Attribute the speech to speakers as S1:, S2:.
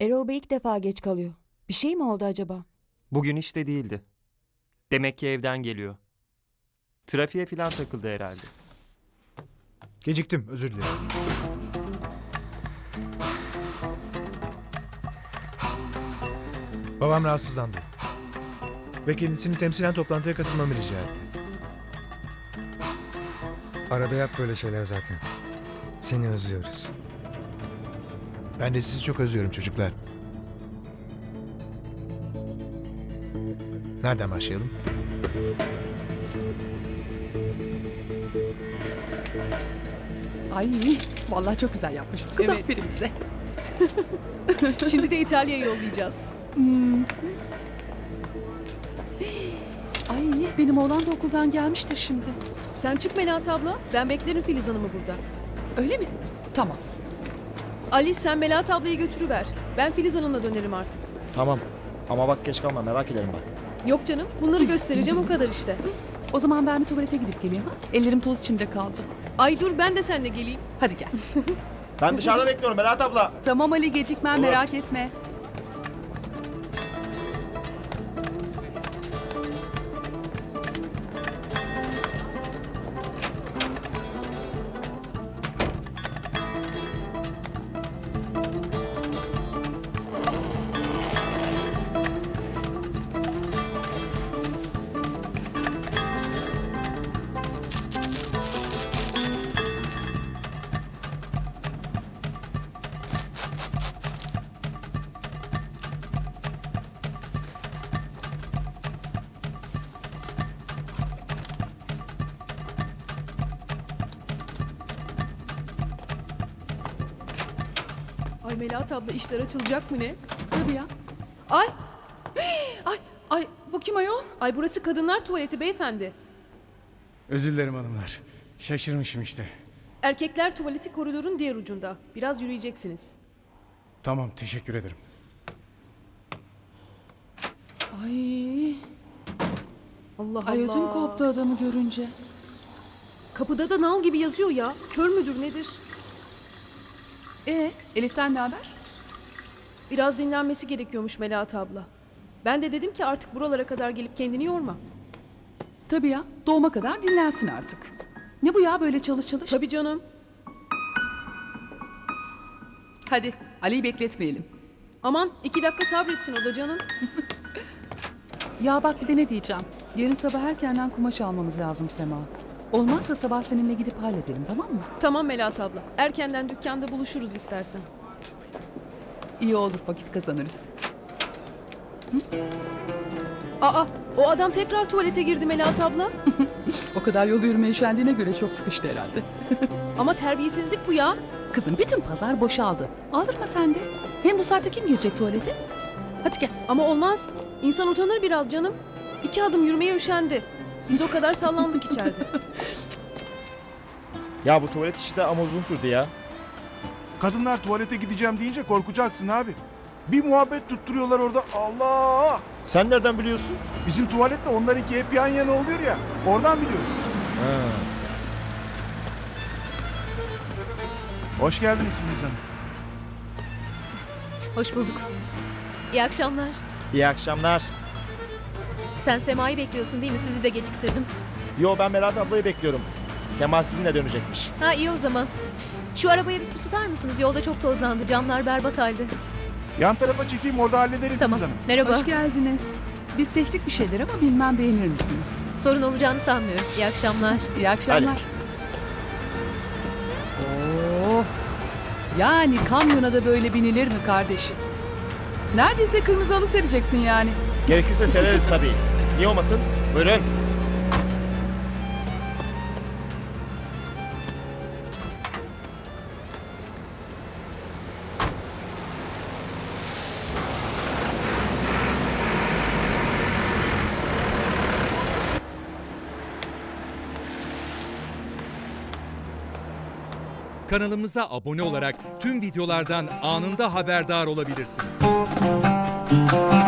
S1: Erol Bey ilk defa geç kalıyor. Bir şey mi oldu acaba?
S2: Bugün işte değildi. Demek ki evden geliyor. Trafiğe falan takıldı herhalde.
S3: Geciktim, özür dilerim. Babam rahatsızlandı. Ve kendisini temsilen toplantıya katılmamı rica etti.
S4: Arada yap böyle şeyler zaten. Seni özlüyoruz.
S3: Ben de sizi çok özlüyorum çocuklar. Nereden başlayalım?
S5: Ay vallahi çok güzel yapmışız. Kız
S6: Evet.
S5: aferin bize.
S6: Şimdi de İtalya'ya yollayacağız.
S5: Ay benim oğlan da okuldan gelmiştir şimdi.
S6: Sen çık Melahat abla. Ben beklerim Filiz Hanım'ı burada.
S5: Öyle mi? Tamam.
S6: Alice sen Melahat ablayı götürüver. Ben Filiz Hanım'la dönerim artık.
S7: Tamam. Ama bak geç kalma merak ederim bak.
S6: Yok canım bunları göstereceğim o kadar işte.
S5: O zaman ben bir tuvalete gidip geleyim ha. Ellerim toz içinde kaldı.
S6: Ay dur ben de seninle geleyim.
S5: Hadi gel.
S7: Ben dışarıda bekliyorum Berat abla.
S5: tamam Ali gecikmem merak etme.
S6: Melahat abla işler açılacak mı ne?
S5: Tabii ya.
S6: Ay
S5: Ay ay bu kim ayol?
S6: ay burası kadınlar tuvaleti beyefendi.
S8: Özür dilerim hanımlar. Şaşırmışım işte.
S6: Erkekler tuvaleti koridorun diğer ucunda. Biraz yürüyeceksiniz.
S8: Tamam teşekkür ederim.
S5: Ay,
S6: Allah
S5: ay
S6: Allah.
S5: ödüm koptu adamı görünce.
S6: Kapıda da nal gibi yazıyor ya. Kör müdür nedir?
S5: E Elif'ten ne haber?
S6: Biraz dinlenmesi gerekiyormuş Melahat abla. Ben de dedim ki artık buralara kadar gelip kendini yorma.
S5: Tabii ya. Doğuma kadar dinlensin artık. Ne bu ya böyle çalış çalış?
S6: Tabii canım.
S5: Hadi Ali'yi bekletmeyelim.
S6: Aman iki dakika sabretsin o da canım.
S5: Ya bak bir de ne diyeceğim. Yarın sabah erkenden kumaş almamız lazım Sema. Olmazsa sabah seninle gidip halledelim tamam mı?
S6: Tamam Melahat abla. Erkenden dükkanda buluşuruz istersen.
S5: İyi olur vakit kazanırız.
S6: Aa o adam tekrar tuvalete girdi Melahat abla.
S5: O kadar yol yürümeye üşendiğine göre çok sıkıştı herhalde.
S6: Ama terbiyesizlik bu ya.
S5: Kızım bütün pazar boşaldı. Aldırma sen de. Hem bu saatte kim girecek tuvalete? Hadi gel.
S6: Ama olmaz. İnsan utanır biraz canım. İki adım yürümeye üşendi. Biz o kadar sallandık içeride.
S7: Ya bu tuvalet işi de ama uzun sürdü ya.
S9: Kadınlar tuvalete gideceğim deyince korkacaksın abi. Bir muhabbet tutturuyorlar orada. Allah!
S7: Sen nereden biliyorsun?
S9: Bizim tuvaletle onlarınki hep yan yana oluyor ya. Oradan biliyorsun.
S7: Ha.
S9: Hoş geldiniz Filiz Hanım.
S10: Hoş bulduk. İyi akşamlar.
S7: İyi akşamlar.
S10: Sen Sema'yı bekliyorsun değil mi? Sizi de geciktirdim.
S7: Yo ben Berat ablayı bekliyorum. Sema sizinle dönecekmiş.
S10: Ha iyi o zaman. Şu arabaya bir su tutar mısınız? Yolda çok tozlandı. Camlar berbat halde.
S9: Yan tarafa çekeyim orada hallederim
S10: Tamam.
S9: Filiz Hanım.
S10: Merhaba.
S5: Hoş geldiniz. Biz seçtik bir şeyler ama bilmem beğenir misiniz?
S10: Sorun olacağını sanmıyorum. İyi akşamlar.
S5: İyi akşamlar. Oo. Yani kamyona da böyle binilir mi kardeşim? Neredeyse kırmızı halı sereceksin yani.
S7: Gerekirse sereriz tabii. Niye olmasın? Buyurun.
S11: Kanalımıza abone olarak tüm videolardan anında haberdar olabilirsiniz. thank you